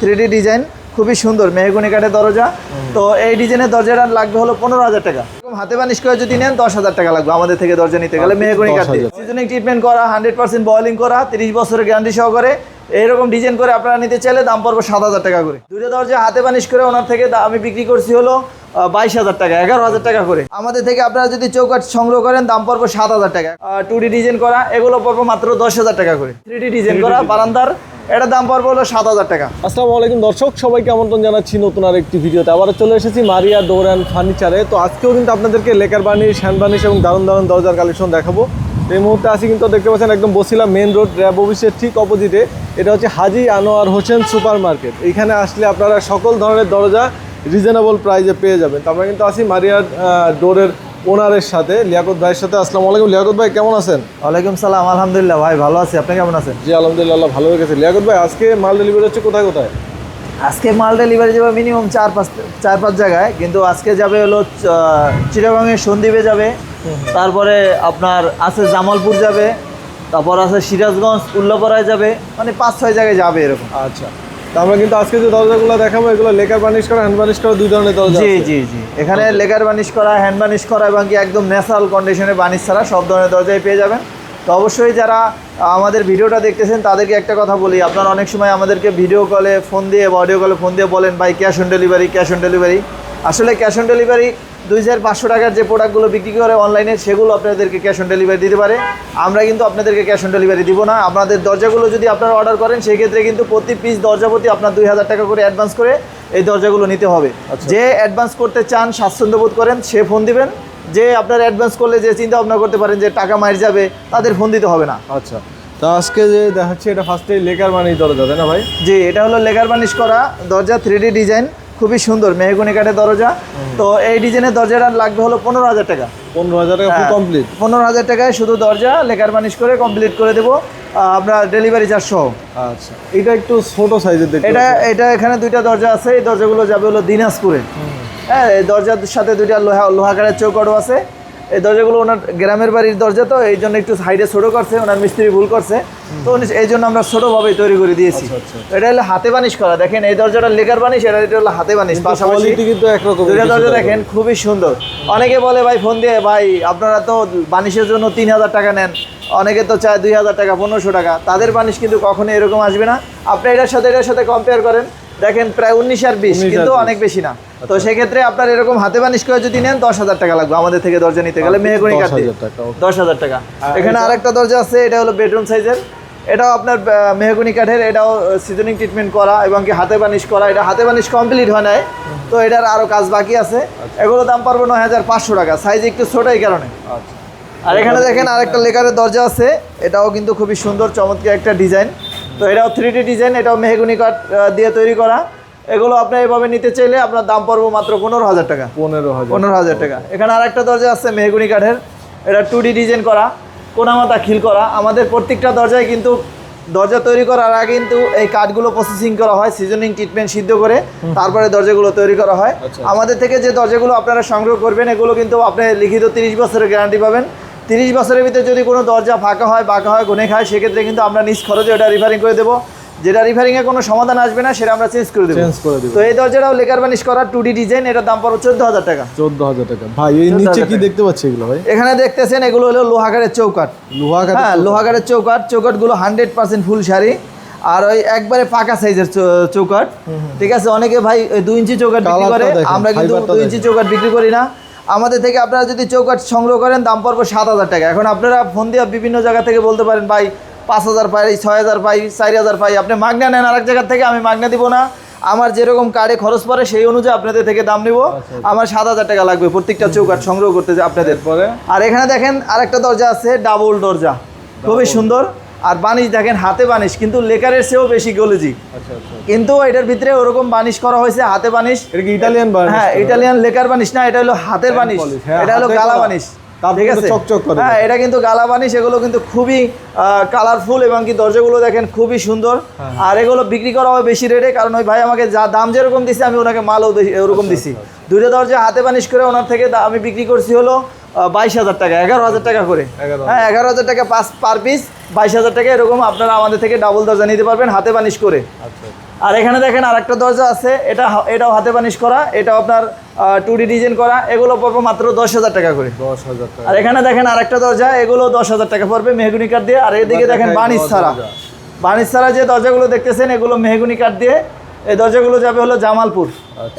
Three design খুবই সুন্দর মেহগুনি কাঠের দরজা। তো এই ডিজাইনের দরজাটা লাগবে হলো পনেরো হাজার টাকা। হাতে বানিশ করে যদি নেন দশ হাজার টাকা লাগবে আমাদের থেকে দরজা নিতে গেলে মেহগুনি কাঠ দিয়ে 10,000 সিজনিং ট্রিটমেন্ট করা হান্ড্রেড পার্সেন্ট বয়লিং করা তিরিশ বছরের গ্যারান্টি সহকারে এইরকম ডিজাইন করে আপনারা নিতে চাইলে দাম পড়বে সাত হাজার টাকা করে। দুটো দরজা হাতে বানিশ করে ওনার থেকে আমি বিক্রি করছি হলো বাইশ হাজার টাকা এগারো হাজার টাকা করে। আমাদের থেকে আপনারা যদি চৌকাঠ সংগ্রহ করেন দাম পড়বে সাত হাজার টাকা। টু ডি ডিজাইন করা এগুলো পড়বে মাত্র দশ হাজার টাকা করে। থ্রি ডি ডিজাইন করা বারান্দার এটার দাম পড়বে হলো সাত হাজার টাকা। আসসালামু আলাইকুম দর্শক, সবাইকে আমন্ত্রণ জানাচ্ছি নতুন আর একটি ভিডিওতে। আবার চলে এসেছি মারিয়া ডোর অ্যান্ড ফার্নিচারে। তো আজকেও কিন্তু আপনাদেরকে লেকার বার্নিশ হ্যান্ড বার্নিশ এবং দারুণ দারুণ দরজার কালেকশন দেখাবো। এই মুহূর্তে আসি কিন্তু দেখতে পাচ্ছেন একদম বসিলা মেন রোড, র্যাব অফিসের ঠিক অপোজিটে। এটা হচ্ছে হাজি আনোয়ার হোসেন সুপার মার্কেট এইখানে আসলে আপনারা সকল ধরনের দরজা রিজনেবল প্রাইজে পেয়ে যাবেন। তো আমরা কিন্তু আসি মারিয়া ডোরের ওনারের সাথে লিয়াকত ভাইয়ের সাথে। আসসালামু আলাইকুম লিয়াকত ভাই কেমন আছেন? ওয়ালাইকুম সালাম আলহামদুলিল্লাহ ভাই ভালো আছি। আপনি কেমন আছেন? জি আলহামদুলিল্লাহ ভালো হয়ে গেছে লিয়াকত ভাই আজকে মাল ডেলিভারি হচ্ছে কোথায় কোথায়? আজকে মাল ডেলিভারি যাবে মিনিমাম চার পাঁচ চার পাঁচ জায়গায়। কিন্তু আজকে যাবে হলো চিটাগাংয়ের সন্দ্বীপে যাবে। তারপরে আপনার আছে জামালপুর যাবে। তারপর আছে সিরাজগঞ্জ উল্লাপাড়ায় যাবে। মানে পাঁচ ছয় জায়গায় যাবে এরকম। আচ্ছা। আমরা কিন্তু আজকে যে দরজাগুলো দেখাবো এগুলো লেকার বার্নিশ করা হ্যান্ড বার্নিশ করা দুই ধরনের দরজা জি। জি জি। এখানে লেগার বানিশ করা হ্যান্ড বানিশ করা এবং কি একদম ন্যাচারাল কন্ডিশনে বানিশ ছাড়া সব ধরনের দরজায় পেয়ে যাবেন। তো অবশ্যই যারা আমাদের ভিডিওটা দেখতেছেন তাদেরকে একটা কথা বলি। আপনারা অনেক সময় আমাদেরকে ভিডিও কলে ফোন দিয়ে বা অডিও কলে ফোন দিয়ে বলেন ভাই cash on delivery cash on delivery. আসলে ক্যাশ অন ডেলিভারি দুই হাজার পাঁচশো টাকার যে প্রোডাক্টগুলো বিক্রি করে অনলাইনে সেগুলো আপনাদেরকে ক্যাশ অন ডেলিভারি দিতে পারে। আমরা কিন্তু আপনাদেরকে ক্যাশ অন ডেলিভারি দিব না। আপনাদের দরজাগুলো যদি আপনারা অর্ডার করেন সেক্ষেত্রে কিন্তু প্রতি পিস দরজা প্রতি আপনার দুই হাজার টাকা করে অ্যাডভান্স করে এই দরজাগুলো নিতে হবে। যে অ্যাডভান্স করতে চান স্বাচ্ছন্দ্য বোধ করেন সে ফোন দিবেন। যে আপনার অ্যাডভান্স করলে যে চিন্তা ভাবনা করতে পারেন যে টাকা মার যাবে তাদের ফোন দিতে হবে না। আচ্ছা। তো আজকে যে দেখাচ্ছি এটা ফার্স্টে লেকার বার্নিশ দরজা তাই না ভাই? জি এটা হলো লেকার বানিশ করা দরজা থ্রি ডিজাইন খুবই সুন্দর মেহগুনি কাঠের দরজা। তো এই ডিজাইনের দরজাটা লাগবে হলো পনেরো হাজার টাকা। পনেরো হাজার টাকা হ্যাঁ। কমপ্লিট পনেরো হাজার টাকায় শুধু দরজা লেখার মানিশ করে কমপ্লিট করে দেবো। আমরা ডেলিভারি চার্জ সহ। আচ্ছা এটা একটু ছোট সাইজের এটা এটা এখানে দুইটা দরজা আছে। এই দরজাগুলো যাবে হলো দিনাজপুরে। হ্যাঁ এই দরজার সাথে দুইটা লোহা লোহাকারের চৌকাটও আছে। এই দরজাগুলো ওনার গ্রামের বাড়ির দরজা তো এই জন্য একটু সাইডে ছোট করছে ওনার মিস্ত্রি ভুল করছে। তো উনি এই জন্য আমরা ছোটভাবে তৈরি করে দিয়েছি। আচ্ছা, এটা হলো হাতে বানিশ করা। দেখেন এই দরজাটা লেকার বানিশ এটা এটা হলো হাতে বানিশ। পাশাপাশি কিন্তু একরকম দুইটা দরজা দেখেন খুবই সুন্দর। অনেকে বলে ভাই ফোন দিয়ে ভাই আপনারা তো বানিশের জন্য তিন হাজার টাকা নেন। অনেকে তো চায় দুই হাজার টাকা পনেরোশো টাকা। তাদের বানিশ কিন্তু কখনো এরকম আসবে না। আপনি এটার সাথে এটার সাথে কম্পেয়ার করেন। দেখেন প্রায় উনিশ আর বিশ কিন্তু অনেক বেশি না। তো সেক্ষেত্রে আপনার এরকম হাতে বানিশ করে যদি নেন দশ হাজার টাকা লাগবে আমাদের থেকে দরজা নিতে গেলে মেহগুনি কাঠ। দিয়ে 10,000 টাকা, okay. দশ হাজার টাকা। এখানে আরেকটা দরজা আছে এটা হলো বেডরুম সাইজের এটাও আপনার মেহগুনি কাঠের এটাও সিজনিং ট্রিটমেন্ট করা এবং কি হাতে বানিশ করা। এটা হাতে বানিশ কমপ্লিট হয় নাই তো এটার আরও কাজ বাকি আছে। এগুলো দাম পারব নয় হাজার পাঁচশো টাকা সাইজ একটু ছোট এই কারণে। আচ্ছা। আর এখানে দেখেন আরেকটা লেকারের দরজা আছে এটাও কিন্তু খুবই সুন্দর চমৎকার একটা ডিজাইন। তো এটাও থ্রি ডিজাইন এটাও মেহগুনি কাঠ দিয়ে তৈরি করা। এগুলো আপনি এভাবে নিতে চাইলে আপনার দাম পড়ব মাত্র পনেরো হাজার টাকা। পনেরো হাজার। পনেরো হাজার টাকা। এখানে আরেকটা দরজা আছে মেহগুনি কাঠের। এটা টু ডি ডিজাইন করা কোনামাতা খিল করা। আমাদের প্রত্যেকটা দরজায় কিন্তু দরজা তৈরি করার আগে কিন্তু এই কাঠগুলো প্রসেসিং করা হয় সিজনিং ট্রিটমেন্ট সিদ্ধ করে তারপরে দরজাগুলো তৈরি করা হয়। আচ্ছা। আমাদের থেকে যে দরজাগুলো আপনারা সংগ্রহ করবেন এগুলো কিন্তু আপনি লিখিত তিরিশ বছরের গ্যারান্টি পাবেন। তিরিশ বছরের ভিতরে যদি কোনো দরজা ফাঁকা হয় বাঁকা হয় গুনে খায় সেক্ষেত্রে কিন্তু আমরা নিজ খরচে ওটা রিফারিং করে দেবো। যেটা রিফারিং রিফারিংয়ে কোনো সমাধান আসবে না সেটা আমরা চেঞ্জ করে দেবো। চেঞ্জ করে দিব। তো এই দরজাটাও লেকার বানিশ করা টু ডি ডিজাইন এটার দাম পড়ো চোদ্দ হাজার টাকা। চোদ্দ হাজার টাকা। ভাই এই নিচে কি দেখতে পাচ্ছি এগুলো ভাই? এখানে দেখতেছেন এগুলো হলো লোহাগারের চৌকাট লোহা হ্যাঁ। লোহাগারের চৌকাট চৌকাটগুলো হান্ড্রেড পার্সেন্ট ফুল শাড়ি। আর ওই একবারে পাকা সাইজের চৌকাট ঠিক আছে? অনেকে ভাই ওই দুই ইঞ্চি চৌকাট বিক্রি করে। আমরা কিন্তু ফাইবারটা দুই ইঞ্চি দেখেন। চৌকাট বিক্রি করি না। আমাদের থেকে আপনারা যদি চৌকাট সংগ্রহ করেন দাম পড়বে সাত হাজার টাকা। এখন আপনারা ফোন দিয়ে বিভিন্ন জায়গা থেকে বলতে পারেন ভাই পাঁচ হাজার পাই ছয় হাজার পাই চার হাজার পাই। আপনি মাগনা নেন আরেক জায়গার থেকে আমি মাগনা দিব না। আমার যেরকম কার্ডে খরচ পড়ে সেই অনুযায়ী আপনাদের থেকে দাম নিব। আচ্ছা, আমার সাত হাজার টাকা লাগবে প্রত্যেকটা চৌকাট সংগ্রহ করতে যে আপনাদের। পরে আর এখানে দেখেন আরেকটা দরজা আছে ডাবল দরজা। খুবই সুন্দর। আর বানিশ দেখেন হাতে বানিশ কিন্তু লেকারের চেয়েও বেশি গলেজি। আচ্ছা আচ্ছা। কিন্তু এটার ভিতরে ওরকম বানিশ করা হয়েছে হাতে বানিশ। ইটালিয়ান হ্যাঁ ইটালিয়ান লেকার বানিশ না এটা হলো হাতের বানিশ। হ্যাঁ, এটা হলো গালা। বানিশ। ঠিক আছে। চকচক করে। হ্যাঁ এটা কিন্তু গালা বানিশ এগুলো কিন্তু খুবই কালারফুল এবং কি দরজাগুলো দেখেন খুবই সুন্দর। হ্যাঁ, আর এগুলো বিক্রি করা হয় বেশি রেটে কারণ ওই ভাই আমাকে যা দাম যেরকম দিছে আমি ওনাকে মালও ওরকম আচ্ছা, দিছি। দুইটা দরজা হাতে বানিশ করে ওনার থেকে আমি বিক্রি করছি হলো বাইশ হাজার টাকা এগারো হাজার টাকা করে। হ্যাঁ এগারো হাজার টাকা পাস পার পিস বাইশ হাজার টাকা এরকম আপনারা আমাদের থেকে ডাবল দরজা নিতে পারবেন হাতে বানিশ করে। আচ্ছা। আর এখানে দেখেন আরেকটা দরজা আছে এটা এটাও হাতে বানিশ করা এটাও আপনার টু ডি ডিজাইন করা এগুলো পড়বে মাত্র দশ হাজার টাকা করে। দশ হাজার টাকা। আর এখানে দেখেন আরেকটা দরজা এগুলো দশ হাজার টাকা পড়বে মেহগুনি কাঠ দিয়ে আর এদিকে দেখেন বানিশ ছাড়া। বানিশ ছাড়া যে দরজাগুলো দেখতেছেন এগুলো মেহগুনি কাঠ দিয়ে। এই দরজাগুলো যাবে হলো জামালপুর।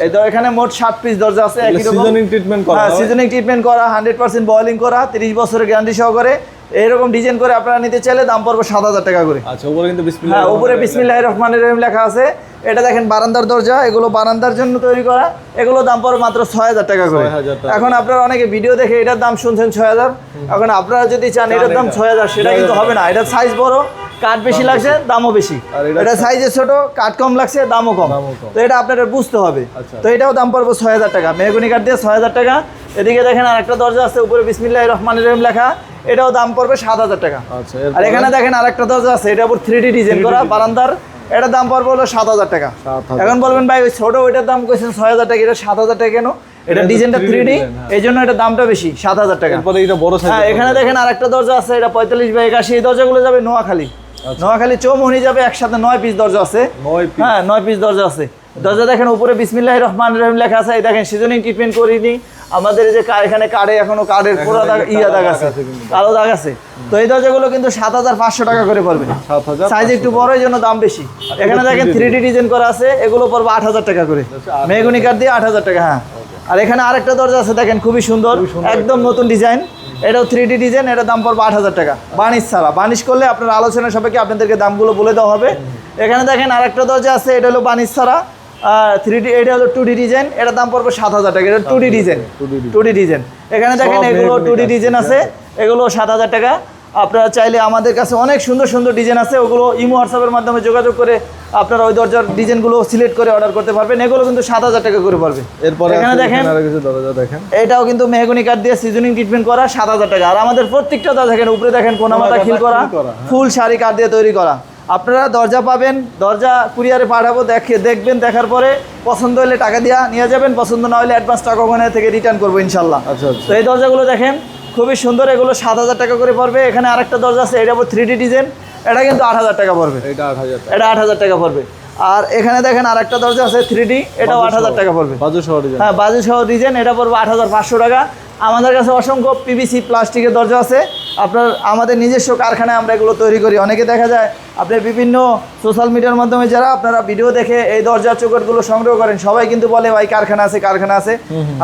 এই এখানে মোট ষাট পিস দরজা আছে সিজনিং ট্রিটমেন্ট করা হ্যাঁ সিজনিং ট্রিটমেন্ট করা হান্ড্রেড পার্সেন্ট বয়লিং করা তিরিশ বছরের গ্যারান্টি সহকারে। এইরকম ডিজাইন করে আপনারা নিতে চাইলে দাম পড়বে সাত হাজার টাকা করে। আচ্ছা উপরে কিন্তু হ্যাঁ উপরে বিসমিল্লাহ রহমান রহিম লেখা আছে। এটা দেখেন বারান্দার দরজা এগুলো বারান্দার জন্য তৈরি করা। এগুলো দাম পড়বে মাত্র ছয় হাজার টাকা করে। এখন আপনারা অনেকে ভিডিও দেখে এটার দাম শুনছেন ছয় হাজার। এখন আপনারা যদি চান এটার দাম। ছয় হাজার সেটা কিন্তু হবে না। এটার সাইজ বড় কাঠ বেশি লাগছে দামও বেশি। এটা- সাইজে ছোট কাঠ কম লাগছে দামও কম। তো এটা আপনাদের বুঝতে হবে। আচ্ছা। তো এটাও দাম পড়বে ছয় হাজার টাকা। মেহগুনি কাঠ দিয়ে ছয় হাজার টাকা। এদিকে দেখেন আর একটা দরজা আছে উপরে বিসমিল্লাহ রহমান রহিম লেখা। এটাও দাম পড়বে সাত হাজার টাকা। আচ্ছা আর এখানে দেখেন আরেকটা দরজা আছে এটা উপর থ্রি ডি ডিজাইন করা বারান্দার। এটার দাম পড়বে হলো সাত হাজার টাকা। এখন বলবেন ভাই ওই ছোট ওইটার দাম কইছেন ছয় হাজার টাকা এটা সাত হাজার টাকা কেন? এটা ডিজাইনটা থ্রি ডি। এই জন্য এটা দামটা বেশি সাত হাজার টাকা। এটা বড় হ্যাঁ এখানে দেখেন আরেকটা দরজা আছে এটা পঁয়তাল্লিশ বাই একাশি এই দরজাগুলো যাবে নোয়াখালী। আচ্ছা। নোয়াখালী চৌমুহনি যাবে একসাথে নয় পিস দরজা আছে। নয় হ্যাঁ নয় পিস দরজা আছে। দরজা দেখেন উপরে বিসমিল্লাহ রহমান রহিম লেখা আছে এই দেখেন সিজনিং ট্রিটমেন্ট করিনি। আমাদের এই যে এখানে কার্ডে এখনও কার্ডের পুরো দাগ ইয়া দাগ আছে কালো দাগ আছে। তো এই দরজাগুলো কিন্তু সাত হাজার পাঁচশো টাকা করে পড়বে। সাইজ একটু বড় এই জন্য দাম বেশি। এখানে দেখেন থ্রি ডি ডিজাইন করা আছে এগুলো পড়বে আট হাজার টাকা করে। আচ্ছা, 8,000 মেগুনি কাঠ দিয়ে আট হাজার টাকা হ্যাঁ। আর এখানে আরেকটা দরজা আছে দেখেন খুবই সুন্দর একদম নতুন ডিজাইন এটাও থ্রি ডি ডিজাইন এটার দাম পড়বে আট হাজার টাকা। বানিশ ছাড়া। বানিশ করলে আপনার আলোচনা সাপেক্ষে আপনাদেরকে দামগুলো বলে দেওয়া হবে। এখানে দেখেন আরেকটা দরজা আছে এটা হলো বানিশ ছাড়া। থ্রি ডি এটা হলো টু ডি ডিজাইন এটার দাম পড়বে সাত হাজার টাকা। এটা two D design two D design এখানে দেখেন এগুলো টু ডি ডিজাইন আছে এগুলো সাত হাজার টাকা। আপনারা চাইলে আমাদের কাছে অনেক সুন্দর সুন্দর ডিজাইন আছে ওগুলো ইমো হোয়াটসঅ্যাপের মাধ্যমে যোগাযোগ করে আপনারা ওই দরজার ডিজাইনগুলো সিলেক্ট করে অর্ডার করতে পারবেন। এগুলো কিন্তু সাত হাজার টাকা করে পারবে এরপরে এখানে দেখেন এটাও কিন্তু মেহগুনি কাঠ দিয়ে সিজনিং ট্রিটমেন্ট করা সাত হাজার টাকা। আর আমাদের প্রত্যেকটা দেখেন উপরে দেখেন কোনামাতা কোনামাতা খিল করা খিল করা, হ্যাঁ। ফুল শাড়ি কাঠ দিয়ে তৈরি করা। আপনারা দরজা পাবেন দরজা কুরিয়ারে পাঠাবো দেখে দেখবেন দেখার পরে পছন্দ হলে টাকা দিয়া নিয়ে যাবেন পছন্দ না হলে অ্যাডভান্স টাকা ওখানে থেকে রিটার্ন করব ইনশাল্লাহ আচ্ছা আচ্ছা। তো এই দরজাগুলো দেখেন খুবই সুন্দর এগুলো সাত হাজার টাকা করে পড়বে এখানে আরেকটা দরজা আছে এটা থ্রি ডি ডিজাইন এটা কিন্তু আট হাজার টাকা পড়বে। এটা আট হাজার টাকা। এটা আট হাজার টাকা পড়বে। আর এখানে দেখেন আরেকটা দরজা আছে থ্রি ডি এটাও আট হাজার টাকা পড়বে। বাজু শহর ডিজাইন হ্যাঁ বাজু সহ ডিজাইন এটা পড়বে আট হাজার পাঁচশো টাকা। আমাদের কাছে অসংখ্য পিভিসি প্লাস্টিকের দরজা আছে। আপনার আমাদের নিজস্ব কারখানায় আমরা এগুলো তৈরি করি। অনেকে দেখা যায় আপনি বিভিন্ন সোশ্যাল মিডিয়ার মাধ্যমে যারা আপনারা ভিডিও দেখে এই দরজার চৌকটগুলো সংগ্রহ করেন সবাই কিন্তু বলে ভাই কারখানা আছে কারখানা আছে।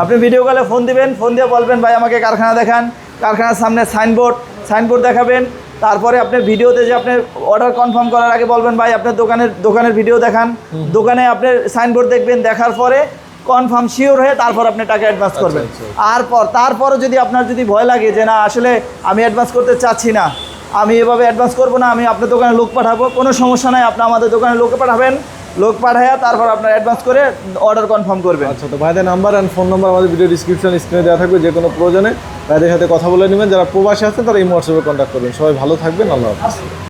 আপনি ভিডিও কলে ফোন দিবেন ফোন দিয়ে বলবেন ভাই আমাকে কারখানা দেখান। কারখানার সামনে সাইনবোর্ড সাইনবোর্ড দেখাবেন। তারপরে আপনি ভিডিওতে যে আপনি অর্ডার কনফার্ম করার আগে বলবেন ভাই আপনার দোকানের দোকানের ভিডিও দেখান। দোকানে আপনার সাইনবোর্ড দেখবেন দেখার পরে কনফার্ম শিওর হয়ে তারপর আপনি টাকা অ্যাডভান্স করবেন। আচ্ছা। আর পর তারপরও যদি আপনার যদি ভয় লাগে যে না আসলে আমি অ্যাডভান্স করতে চাচ্ছি না আমি এভাবে অ্যাডভান্স করব না আমি আপনার দোকানে লোক পাঠাবো কোনো সমস্যা নাই আপনি আমাদের দোকানে লোক পাঠাবেন। লোক পাঠাইয়া তারপর আপনার অ্যাডভান্স করে অর্ডার কনফার্ম করবেন। আচ্ছা তো ভাইদের নাম্বার অ্যান্ড ফোন নাম্বার আমাদের ভিডিও ডিসক্রিপশন স্ক্রিনে দেওয়া থাকবে যে কোনো প্রয়োজনে। ভাইদের সাথে কথা বলে নেবেন যারা প্রবাসী আছেন তারা এই হোয়াটসঅ্যাপে কন্ট্যাক্ট করবেন। সবাই ভালো থাকবেন আল্লাহ হাফিজ।